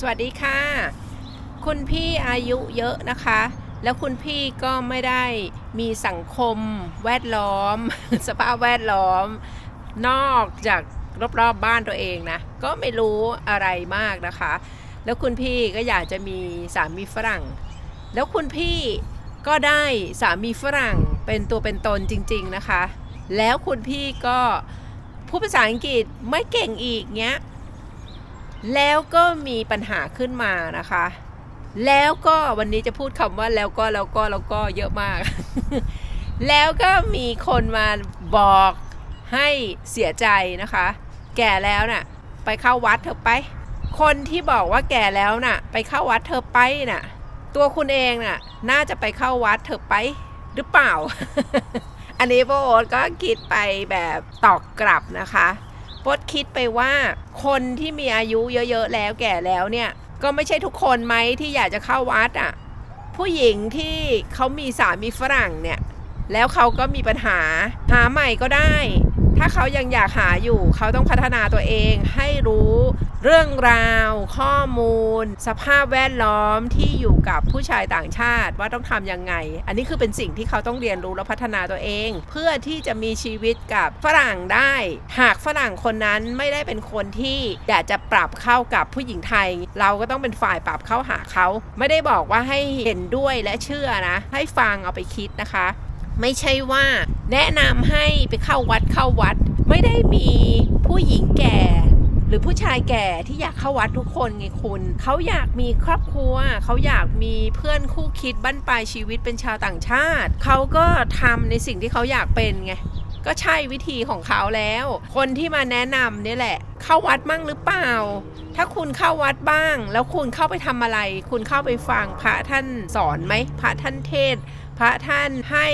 สวัสดีค่ะ คุณพี่อายุเยอะนะคะ แล้วคุณพี่ก็ไม่ได้มีสังคมแวดล้อม สภาพแวดล้อม นอกจากรอบๆบบ้านตัวเองนะ ก็ไม่รู้อะไรมากนะคะ แล้วคุณพี่ก็อยากจะมีสามีฝรั่ง แล้วคุณพี่ก็ได้สามีฝรั่งเป็นตัวเป็นตนจริง ๆนะคะ แล้วคุณพี่ก็พูดภาษาอังกฤษไม่เก่งอีกเงี้ย แล้วก็มีปัญหาขึ้นมานะคะ แล้วก็วันนี้จะพูดคำว่าแล้วก็แล้วก็แล้วก็เยอะมาก แล้วก็มีคนมาบอกให้เสียใจนะคะ แก่แล้วน่ะ ไปเข้าวัดเถอะไป คนที่บอกว่าแก่แล้วน่ะ ไปเข้าวัดเธอไปน่ะ ตัวคุณเองน่ะ น่าจะไปเข้าวัดเถอะไปหรือเปล่า อันนี้โบโอ๊ตก็คิดไปแบบตอกกลับนะคะ พดคิดไปว่าคนที่มีอายุเยอะๆแล้วแก่แล้วเนี่ยก็ไม่ใช่ทุกคนไหมที่อยากจะเข้าวัดอะผู้หญิงที่เขามีสามีฝรั่งเนี่ยแล้วเขาก็มีปัญหาหาใหม่ก็ได้ ถ้าเขายังอยากหาอยู่ เขาต้องพัฒนาตัวเองให้รู้เรื่องราว ข้อมูล สภาพแวดล้อมที่อยู่กับผู้ชายต่างชาติว่าต้องทำยังไง อันนี้คือเป็นสิ่งที่เขาต้องเรียนรู้และพัฒนาตัวเอง เพื่อที่จะมีชีวิตกับฝรั่งได้ หากฝรั่งคนนั้นไม่ได้เป็นคนที่อยากจะปรับเข้ากับผู้หญิงไทย เราก็ต้องเป็นฝ่ายปรับเข้าหาเขา ไม่ได้บอกว่าให้เห็นด้วยและเชื่อนะ ให้ฟังเอาไปคิดนะคะ ไม่ใช่ว่าแนะนำให้ไปเข้าวัดเข้าวัด ไม่ได้มีผู้หญิงแก่ หรือผู้ชายแก่ที่อยากเข้าวัดทุกคนไงคุณเขาอยากมีครอบครัว เขาอยากมีเพื่อนคู่คิดบั้นปลายชีวิตเป็นชาวต่างชาติ เขาก็ทำในสิ่งที่เขาอยากเป็นไงก็ใช่วิธีของเขาแล้ว คนที่มาแนะนำนี่แหละ เข้าวัดมั่งหรือเปล่า ถ้าคุณเข้าวัดบ้าง แล้วคุณเข้าไปทำอะไร คุณเข้าไปฟังพระท่านสอนไหมพระท่านเทศ พระท่านให้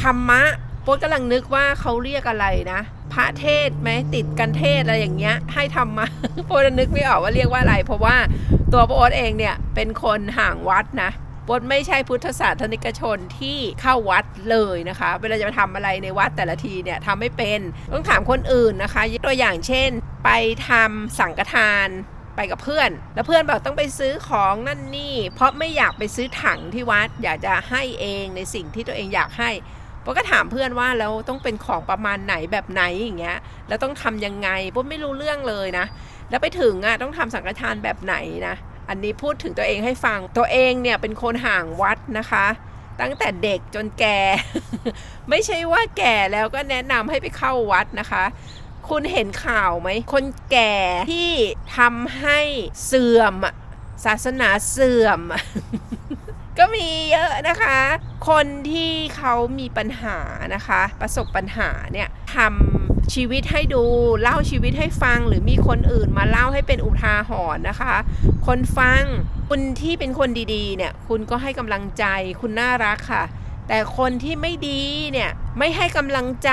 ธรรมะโป๊ตกำลังนึกว่าเขาเรียกอะไรนะ พระเทศไหมติดกันเทศอะไรอย่างเงี้ย ให้ธรรมะโป๊ตนึกไม่ออกว่าเรียกว่าอะไร เพราะว่าตัวโป๊ตเองเนี่ยเป็นคนห่างวัดนะโป๊ตไม่ใช่พุทธศาสนิกชนที่เข้าวัดเลยนะคะเวลาจะไปทำอะไรในวัดแต่ละทีเนี่ยทำไม่เป็นต้องถามคนอื่นนะคะยกตัวอย่างเช่น ไปทำสังฆทาน ไปกับเพื่อน แล้วเพื่อนบอกต้องไปซื้อของนั่นนี่ เพราะไม่อยากไปซื้อถังที่วัด อยากจะให้เองในสิ่งที่ตัวเองอยากให้ปุ๊ก็ถามเพื่อนว่าแล้วต้องเป็นของประมาณไหนแบบไหนอย่างเงี้ย แล้วต้องทำยังไงปุ๊ไม่รู้เรื่องเลยนะ แล้วไปถึงอะต้องทำสังฆทานแบบไหนนะ อันนี้พูดถึงตัวเองให้ฟัง ตัวเองเนี่ยเป็นคนห่างวัดนะคะ ตั้งแต่เด็กจนแก่ ไม่ใช่ว่าแก่แล้วก็แนะนำให้ไปเข้าวัดนะคะ คุณเห็นข่าวไหม คนแก่ที่ทำให้เสื่อมอะศาสนาเสื่อมอะก็มีเยอะนะคะ คนที่เขามีปัญหานะคะ ประสบปัญหาเนี่ยทำชีวิตให้ดูเล่าชีวิตให้ฟังหรือมีคนอื่นมาเล่าให้เป็นอุทาหรณ์นะคะ คนฟังคุณที่เป็นคนดีๆเนี่ย คุณก็ให้กำลังใจคุณน่ารักค่ะ แต่คนที่ไม่ดีเนี่ยไม่ให้กำลังใจ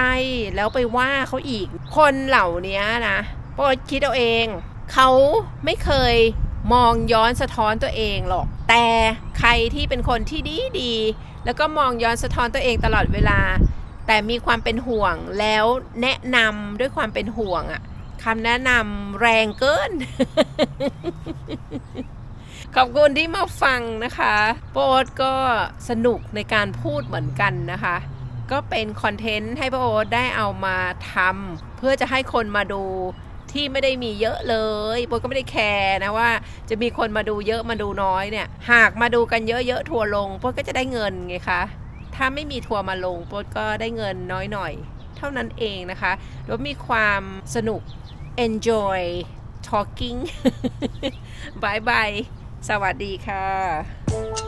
แล้วไปว่าเขาอีก คนเหล่านี้นะโปรดคิดเอาเอง เขาไม่เคยมองย้อนสะท้อนตัวเองหรอก แต่ใครที่เป็นคนที่ดีดี แล้วก็มองย้อนสะท้อนตัวเองตลอดเวลา แต่มีความเป็นห่วงแล้วแนะนำด้วยความเป็นห่วงอะคำแนะนำแรงเกิน ขอบคุณที่มาฟังนะคะโปรดก็สนุกในการพูดเหมือนกันนะคะ ก็เป็นคอนเทนต์ให้โปรดได้เอามาทำเพื่อจะให้คนมาดูที่ไม่ได้มีเยอะเลยโปรดก็ไม่ได้แคร์นะว่า จะมีคนมาดูเยอะมาดูน้อยเนี่ย หากมาดูกันเยอะๆทัวลงโปรดก็จะได้เงินไงคะ ถ้าไม่มีทัวมาลงโปรดก็ได้เงินน้อยหน่อย เท่านั้นเองนะคะแล้วมีความสนุก enjoy talking บายบาย สวัสดีค่ะ